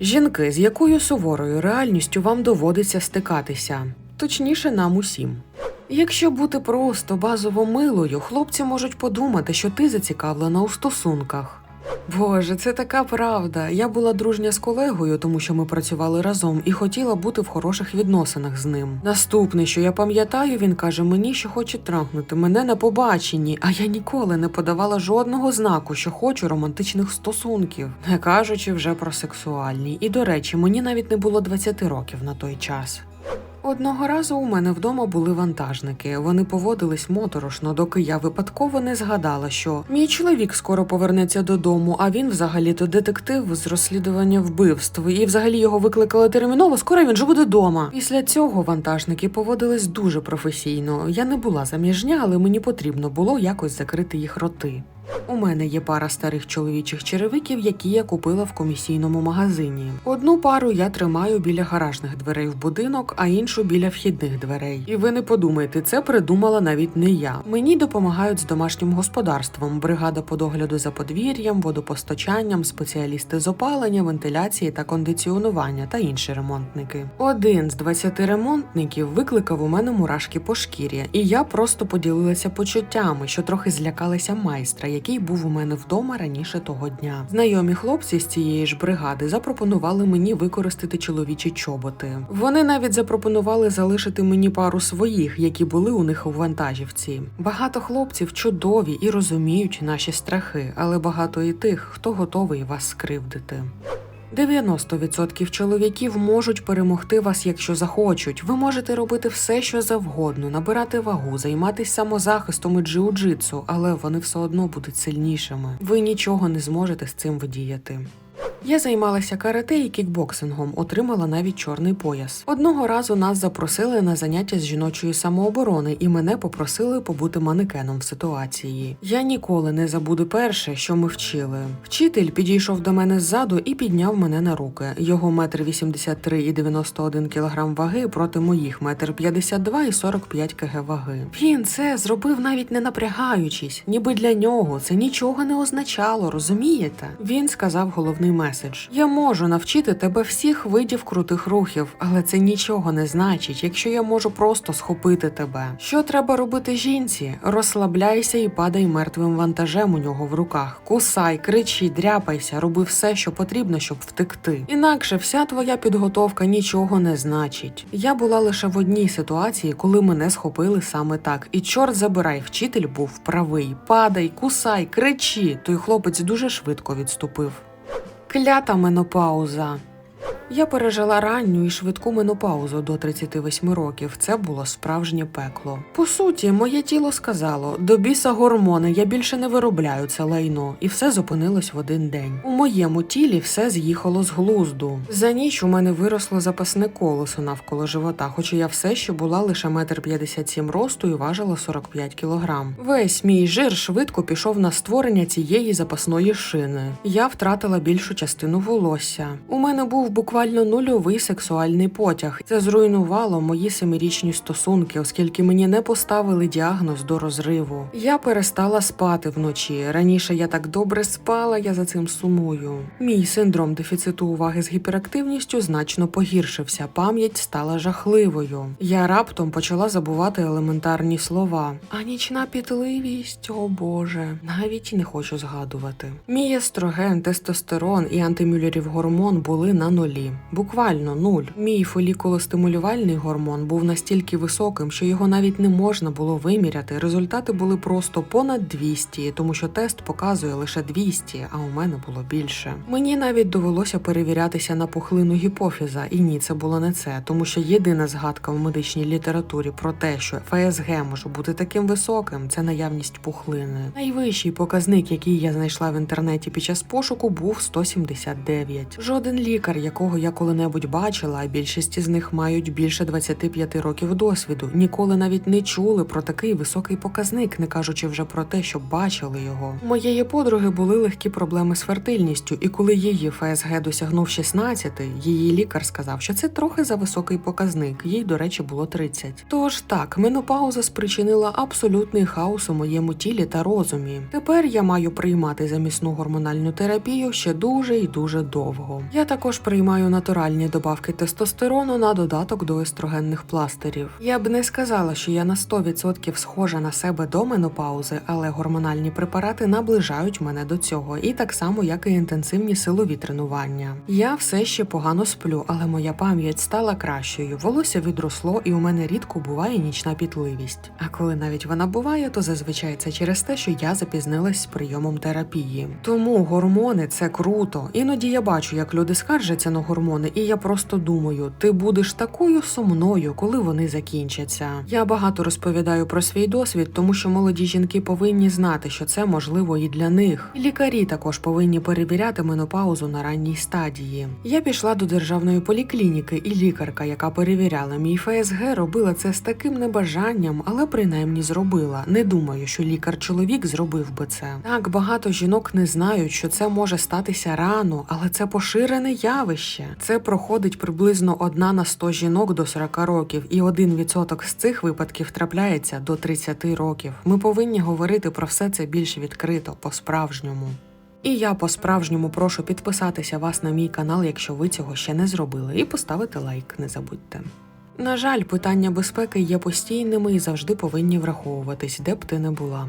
Жінки, з якою суворою реальністю вам доводиться стикатися, точніше, нам усім. Якщо бути просто базово милою, хлопці можуть подумати, що ти зацікавлена у стосунках. Боже, це така правда. Я була дружня з колегою, тому що ми працювали разом і хотіла бути в хороших відносинах з ним. Наступне, що я пам'ятаю, він каже мені, що хоче трахнути мене на побаченні, а я ніколи не подавала жодного знаку, що хочу романтичних стосунків, не кажучи вже про сексуальні. І до речі, мені навіть не було 20 років на той час. Одного разу у мене вдома були вантажники. Вони поводились моторошно, доки я випадково не згадала, що мій чоловік скоро повернеться додому, а він взагалі-то детектив з розслідування вбивств. І взагалі його викликали терміново. Скоро він же буде дома. Після цього вантажники поводились дуже професійно. Я не була заміжня, але мені потрібно було якось закрити їх роти. У мене є пара старих чоловічих черевиків, які я купила в комісійному магазині. Одну пару я тримаю біля гаражних дверей в будинок, а іншу біля вхідних дверей. І ви не подумайте, це придумала навіть не я. Мені допомагають з домашнім господарством, бригада по догляду за подвір'ям, водопостачанням, спеціалісти з опалення, вентиляції та кондиціонування та інші ремонтники. Один з 20 ремонтників викликав у мене мурашки по шкірі, і я просто поділилася почуттями, що трохи злякалася майстра, який був у мене вдома раніше того дня. Знайомі хлопці з цієї ж бригади запропонували мені використати чоловічі чоботи. Вони навіть запропонували залишити мені пару своїх, які були у них у вантажівці. Багато хлопців чудові і розуміють наші страхи, але багато і тих, хто готовий вас скривдити. 90% чоловіків можуть перемогти вас, якщо захочуть. Ви можете робити все, що завгодно, набирати вагу, займатися самозахистом і джиу-джитсу, але вони все одно будуть сильнішими. Ви нічого не зможете з цим вдіяти. Я займалася карате і кікбоксингом, отримала навіть чорний пояс. Одного разу нас запросили на заняття з жіночої самооборони, і мене попросили побути манекеном в ситуації. Я ніколи не забуду перше, що ми вчили. Вчитель підійшов до мене ззаду і підняв мене на руки. Його метр 83 і 91 кілограм ваги проти моїх метр 52 і 45 кг ваги. Він це зробив навіть не напрягаючись, ніби для нього це нічого не означало, розумієте? Він сказав головний меседж: Я можу навчити тебе всіх видів крутих рухів, але це нічого не значить, якщо я можу просто схопити тебе. Що треба робити жінці? Розслабляйся і падай мертвим вантажем у нього в руках. Кусай, кричи, дряпайся, роби все, що потрібно, щоб втекти. Інакше вся твоя підготовка нічого не значить. Я була лише в одній ситуації, коли мене схопили саме так. І чорт забирай, вчитель був правий. Падай, кусай, кричи. Той хлопець дуже швидко відступив. Клята менопауза. Я пережила ранню і швидку менопаузу до 38 років. Це було справжнє пекло. По суті, моє тіло сказало: до біса гормони, я більше не виробляю це лайно, і все зупинилось в один день. У моєму тілі все з'їхало з глузду. За ніч у мене виросло запасне колесо навколо живота, хоча я все ще була лише метр п'ятдесят сім росту і важила 45 кілограм. Весь мій жир швидко пішов на створення цієї запасної шини. Я втратила більшу частину волосся. У мене був буквально нульовий сексуальний потяг. Це зруйнувало мої семирічні стосунки, оскільки мені не поставили діагноз до розриву. Я перестала спати вночі. Раніше я так добре спала, я за цим сумую. Мій синдром дефіциту уваги з гіперактивністю значно погіршився. Пам'ять стала жахливою. Я раптом почала забувати елементарні слова. А нічна пітливість, о Боже, навіть не хочу згадувати. Мій естроген, тестостерон і антимюлерів гормон були на нулі. Буквально нуль. Мій фолікулостимулювальний гормон був настільки високим, що його навіть не можна було виміряти. Результати були просто понад 200, тому що тест показує лише 200, а у мене було більше. Мені навіть довелося перевірятися на пухлину гіпофіза, і ні, це було не це, тому що єдина згадка в медичній літературі про те, що ФСГ може бути таким високим, це наявність пухлини. Найвищий показник, який я знайшла в інтернеті під час пошуку, був 179. Жоден лікар, якого я коли-небудь бачила, а більшість з них мають більше 25 років досвіду, ніколи навіть не чули про такий високий показник, не кажучи вже про те, що бачили його. У моєї подруги були легкі проблеми з фертильністю, і коли її ФСГ досягнув 16, її лікар сказав, що це трохи за високий показник. Їй, до речі, було 30. Тож так, менопауза спричинила абсолютний хаос у моєму тілі та розумі. Тепер я маю приймати замісну гормональну терапію ще дуже і дуже довго. Я також приймаю натуральні добавки тестостерону на додаток до естрогенних пластирів. Я б не сказала, що я на 100% схожа на себе до менопаузи, але гормональні препарати наближають мене до цього, і так само, як і інтенсивні силові тренування. Я все ще погано сплю, але моя пам'ять стала кращою. Волосся відросло, і у мене рідко буває нічна пітливість. А коли навіть вона буває, то зазвичай це через те, що я запізнилась з прийомом терапії. Тому гормони це круто. Іноді я бачу, як люди скаржаться на гормони, і я просто думаю, ти будеш такою сумною, коли вони закінчаться. Я багато розповідаю про свій досвід, тому що молоді жінки повинні знати, що це можливо і для них. Лікарі також повинні перевіряти менопаузу на ранній стадії. Я пішла до державної поліклініки, і лікарка, яка перевіряла мій ФСГ, робила це з таким небажанням, але принаймні зробила. Не думаю, що лікар-чоловік зробив би це. Так багато жінок не знають, що це може статися рано, але це поширене явище. Це проходить приблизно одна на 100 жінок до 40 років, і один відсоток з цих випадків трапляється до 30 років. Ми повинні говорити про все це більш відкрито, по-справжньому. І я по-справжньому прошу підписатися вас на мій канал, якщо ви цього ще не зробили, і поставити лайк, не забудьте. На жаль, питання безпеки є постійними і завжди повинні враховуватись, де б ти не була.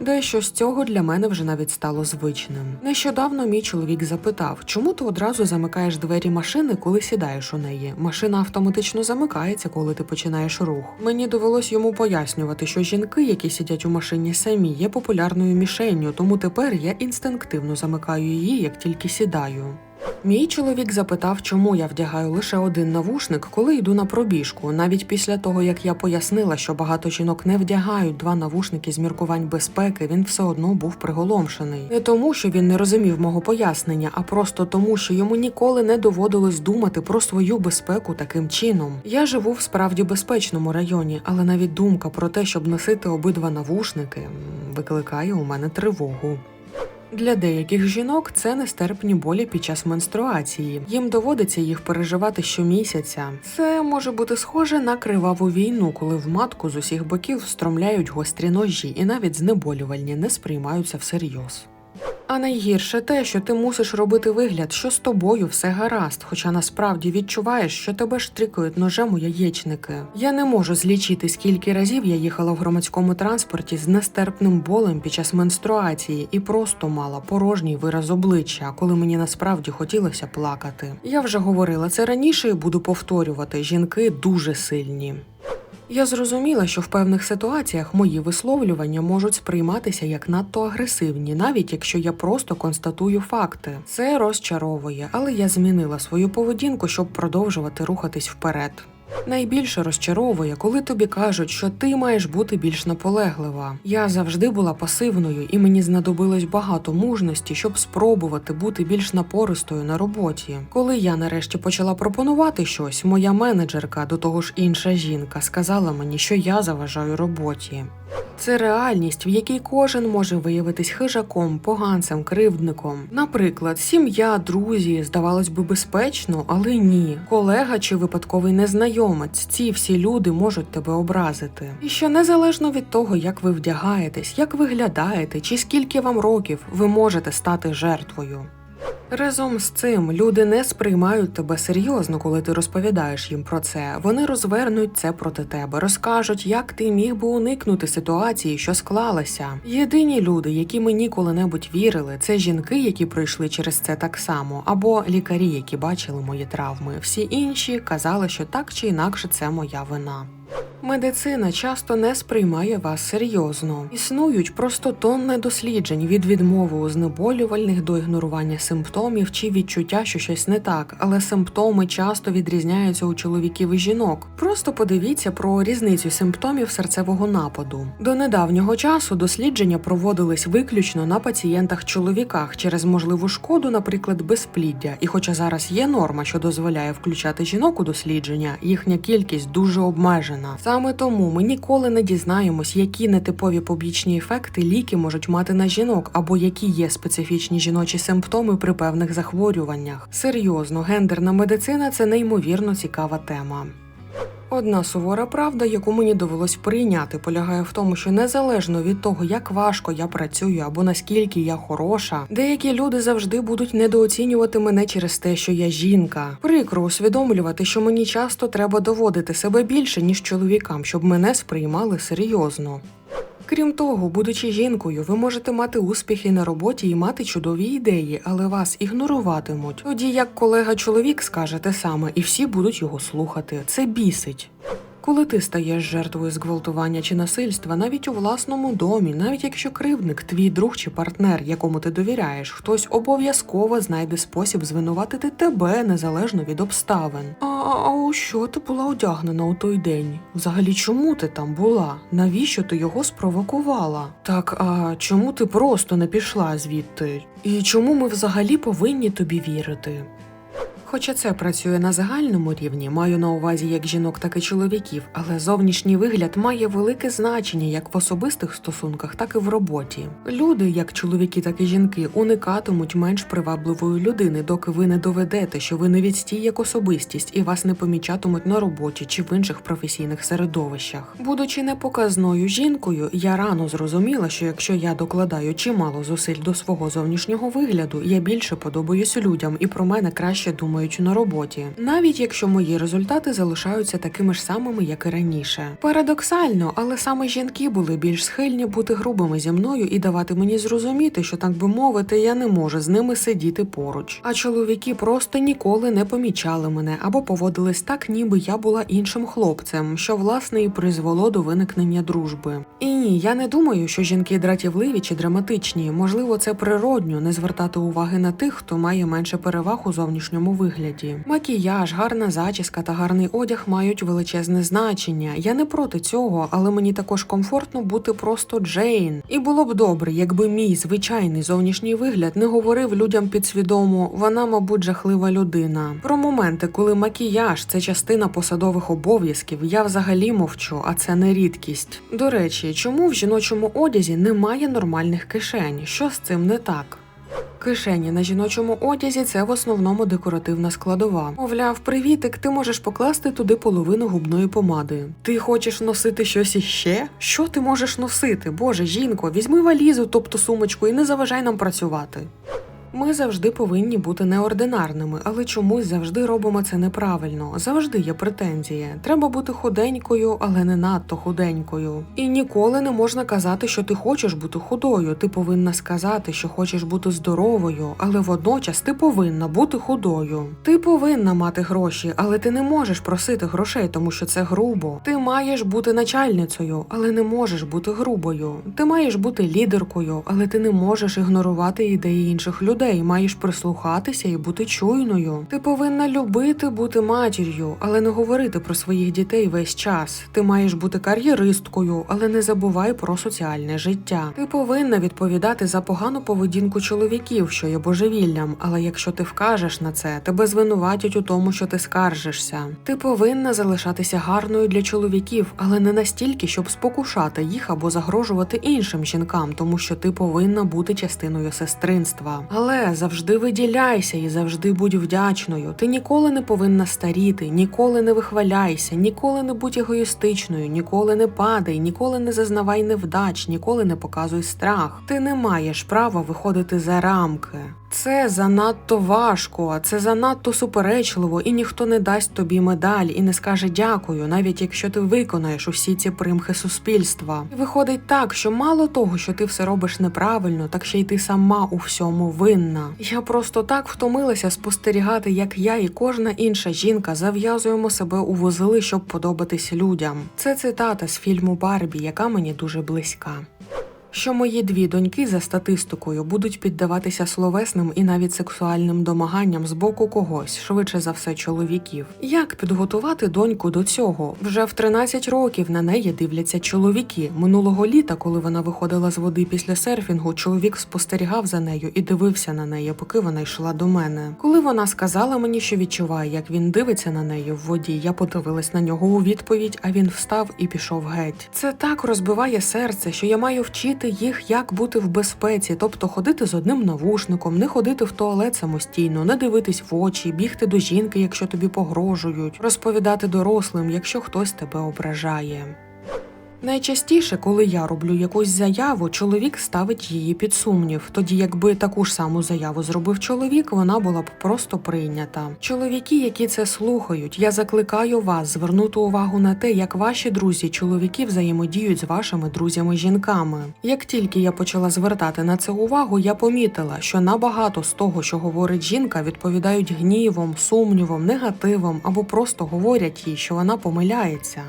Дещо з цього для мене вже навіть стало звичним. Нещодавно мій чоловік запитав, чому ти одразу замикаєш двері машини, коли сідаєш у неї. Машина автоматично замикається, коли ти починаєш рух. Мені довелось йому пояснювати, що жінки, які сидять у машині самі, є популярною мішенню, тому тепер я інстинктивно замикаю її, як тільки сідаю. Мій чоловік запитав, чому я вдягаю лише один навушник, коли йду на пробіжку, навіть після того, як я пояснила, що багато жінок не вдягають два навушники з міркувань безпеки, він все одно був приголомшений. Не тому, що він не розумів мого пояснення, а просто тому, що йому ніколи не доводилось думати про свою безпеку таким чином. Я живу в справді безпечному районі, але навіть думка про те, щоб носити обидва навушники, викликає у мене тривогу. Для деяких жінок це нестерпні болі під час менструації. Їм доводиться їх переживати щомісяця. Це може бути схоже на криваву війну, коли в матку з усіх боків встромляють гострі ножі, і навіть знеболювальні не сприймаються всерйоз. А найгірше те, що ти мусиш робити вигляд, що з тобою все гаразд, хоча насправді відчуваєш, що тебе штрикають ножем у яєчники. Я не можу злічити, скільки разів я їхала в громадському транспорті з нестерпним болем під час менструації і просто мала порожній вираз обличчя, коли мені насправді хотілося плакати. Я вже говорила це раніше і буду повторювати: жінки дуже сильні. Я зрозуміла, що в певних ситуаціях мої висловлювання можуть сприйматися як надто агресивні, навіть якщо я просто констатую факти. Це розчаровує, але я змінила свою поведінку, щоб продовжувати рухатись вперед. Найбільше розчаровує, коли тобі кажуть, що ти маєш бути більш наполеглива. Я завжди була пасивною, і мені знадобилось багато мужності, щоб спробувати бути більш напористою на роботі. Коли я нарешті почала пропонувати щось, моя менеджерка, до того ж інша жінка, сказала мені, що я заважаю роботі. Це реальність, в якій кожен може виявитись хижаком, поганцем, кривдником. Наприклад, сім'я, друзі, здавалось би, безпечно, але ні. Колега чи випадковий незнайомець. Ці всі люди можуть тебе образити. І що незалежно від того, як ви вдягаєтесь, як виглядаєте, чи скільки вам років, ви можете стати жертвою. Разом з цим люди не сприймають тебе серйозно, коли ти розповідаєш їм про це. Вони розвернуть це проти тебе, розкажуть, як ти міг би уникнути ситуації, що склалася. Єдині люди, які мені коли-небудь вірили, це жінки, які пройшли через це так само, або лікарі, які бачили мої травми. Всі інші казали, що так чи інакше це моя вина. Медицина часто не сприймає вас серйозно. Існують просто тонни досліджень від відмови у знеболювальних до ігнорування симптомів чи відчуття, що щось не так, але симптоми часто відрізняються у чоловіків і жінок. Просто подивіться про різницю симптомів серцевого нападу. До недавнього часу дослідження проводились виключно на пацієнтах-чоловіках через можливу шкоду, наприклад, безпліддя. І хоча зараз є норма, що дозволяє включати жінок у дослідження, їхня кількість дуже обмежена. Саме тому ми ніколи не дізнаємось, які нетипові побічні ефекти ліки можуть мати на жінок, або які є специфічні жіночі симптоми при певних захворюваннях. Серйозно, гендерна медицина це неймовірно цікава тема. Одна сувора правда, яку мені довелось прийняти, полягає в тому, що незалежно від того, як важко я працюю або наскільки я хороша, деякі люди завжди будуть недооцінювати мене через те, що я жінка. Прикро усвідомлювати, що мені часто треба доводити себе більше, ніж чоловікам, щоб мене сприймали серйозно. Крім того, будучи жінкою, ви можете мати успіхи на роботі і мати чудові ідеї, але вас ігноруватимуть. Тоді як колега чоловік скаже те саме, і всі будуть його слухати. Це бісить. Коли ти стаєш жертвою зґвалтування чи насильства, навіть у власному домі, навіть якщо кривдник, твій друг чи партнер, якому ти довіряєш, хтось обов'язково знайде спосіб звинуватити тебе незалежно від обставин. А, а, у що ти була одягнена у той день? Взагалі, чому ти там була? Навіщо ти його спровокувала? Так, а чому ти просто не пішла звідти? І чому ми взагалі повинні тобі вірити? Хоча це працює на загальному рівні, маю на увазі як жінок, так і чоловіків, але зовнішній вигляд має велике значення як в особистих стосунках, так і в роботі. Люди, як чоловіки, так і жінки, уникатимуть менш привабливої людини, доки ви не доведете, що ви не відстій як особистість і вас не помічатимуть на роботі чи в інших професійних середовищах. Будучи непоказною жінкою, я рано зрозуміла, що якщо я докладаю чимало зусиль до свого зовнішнього вигляду, я більше подобаюсь людям і про мене краще думають на роботі, навіть якщо мої результати залишаються такими ж самими, як і раніше. Парадоксально, але саме жінки були більш схильні бути грубими зі мною і давати мені зрозуміти, що так би мовити, я не можу з ними сидіти поруч. А чоловіки просто ніколи не помічали мене або поводились так, ніби я була іншим хлопцем, що власне і призвело до виникнення дружби. І ні, я не думаю, що жінки дратівливі чи драматичні. Можливо, це природньо не звертати уваги на тих, хто має менше переваг у зовнішньому вигляді. Макіяж, гарна зачіска та гарний одяг мають величезне значення. Я не проти цього, але мені також комфортно бути просто Джейн. І було б добре, якби мій звичайний зовнішній вигляд не говорив людям підсвідомо, вона, мабуть, жахлива людина. Про моменти, коли макіяж це частина посадових обов'язків, я взагалі мовчу, а це не рідкість. До речі, чому в жіночому одязі немає нормальних кишень? Що з цим не так? Кишені на жіночому одязі це в основному декоративна складова. Мовляв, привітик, ти можеш покласти туди половину губної помади. Ти хочеш носити щось іще? Що ти можеш носити? Боже, жінко, візьми валізу, тобто сумочку, і не заважай нам працювати. Ми завжди повинні бути неординарними, але чомусь завжди робимо це неправильно. Завжди є претензії. Треба бути худенькою, але не надто худенькою. І ніколи не можна казати, що ти хочеш бути худою. Ти повинна сказати, що хочеш бути здоровою, але водночас ти повинна бути худою. Ти повинна мати гроші, але ти не можеш просити грошей, тому що це грубо. Ти маєш бути начальницею, але не можеш бути грубою. Ти маєш бути лідеркою, але ти не можеш ігнорувати ідеї інших людей. Маєш прислухатися і бути чуйною. Ти повинна любити бути матір'ю, але не говорити про своїх дітей весь час. Ти маєш бути кар'єристкою, але не забувай про соціальне життя. Ти повинна відповідати за погану поведінку чоловіків, що є божевіллям. Але якщо ти вкажеш на це, тебе звинуватять у тому, що ти скаржишся. Ти повинна залишатися гарною для чоловіків, але не настільки, щоб спокушати їх або загрожувати іншим жінкам, тому що ти повинна бути частиною сестринства. Але завжди виділяйся і завжди будь вдячною. Ти ніколи не повинна старіти, ніколи не вихваляйся, ніколи не будь егоїстичною, ніколи не падай, ніколи не зазнавай невдач, ніколи не показуй страх. Ти не маєш права виходити за рамки. Це занадто важко, це занадто суперечливо, і ніхто не дасть тобі медаль і не скаже дякую, навіть якщо ти виконаєш усі ці примхи суспільства. І виходить так, що мало того, що ти все робиш неправильно, так ще й ти сама у всьому винна. Винна. Я просто так втомилася спостерігати, як я і кожна інша жінка зав'язуємо себе у вузли, щоб подобатись людям. Це цитата з фільму Барбі, яка мені дуже близька. Що мої дві доньки за статистикою будуть піддаватися словесним і навіть сексуальним домаганням з боку когось, швидше за все, чоловіків. Як підготувати доньку до цього? Вже в 13 років на неї дивляться чоловіки. Минулого літа, коли вона виходила з води після серфінгу, чоловік спостерігав за нею і дивився на неї, поки вона йшла до мене. Коли вона сказала мені, що відчуває, як він дивиться на неї в воді, я подивилась на нього у відповідь, а він встав і пішов геть. Це так розбиває серце, що я маю вчити їх, як бути в безпеці, тобто ходити з одним навушником, не ходити в туалет самостійно, не дивитись в очі, бігти до жінки, якщо тобі погрожують, розповідати дорослим, якщо хтось тебе ображає. Найчастіше, коли я роблю якусь заяву, чоловік ставить її під сумнів. Тоді, якби таку ж саму заяву зробив чоловік, вона була б просто прийнята. Чоловіки, які це слухають, я закликаю вас звернути увагу на те, як ваші друзі, чоловіки взаємодіють з вашими друзями-жінками. Як тільки я почала звертати на це увагу, я помітила, що набагато з того, що говорить жінка, відповідають гнівом, сумнівом, негативом або просто говорять їй, що вона помиляється.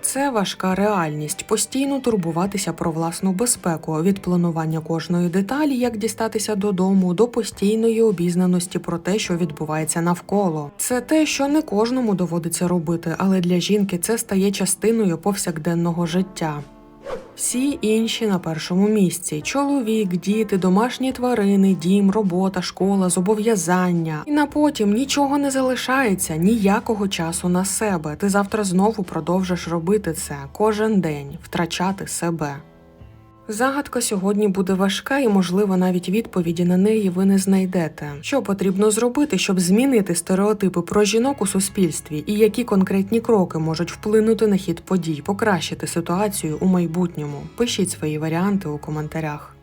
Це важка реальність постійно турбуватися про власну безпеку від планування кожної деталі, як дістатися додому, до постійної обізнаності про те, що відбувається навколо. Це те, що не кожному доводиться робити, але для жінки це стає частиною повсякденного життя. Всі інші на першому місці: чоловік, діти, домашні тварини, дім, робота, школа, зобов'язання. І на потім нічого не залишається, ніякого часу на себе. Ти завтра знову продовжиш робити це кожен день, втрачати себе. Загадка сьогодні буде важка, і, можливо, навіть відповіді на неї ви не знайдете. Що потрібно зробити, щоб змінити стереотипи про жінок у суспільстві, і які конкретні кроки можуть вплинути на хід подій, покращити ситуацію у майбутньому? Пишіть свої варіанти у коментарях.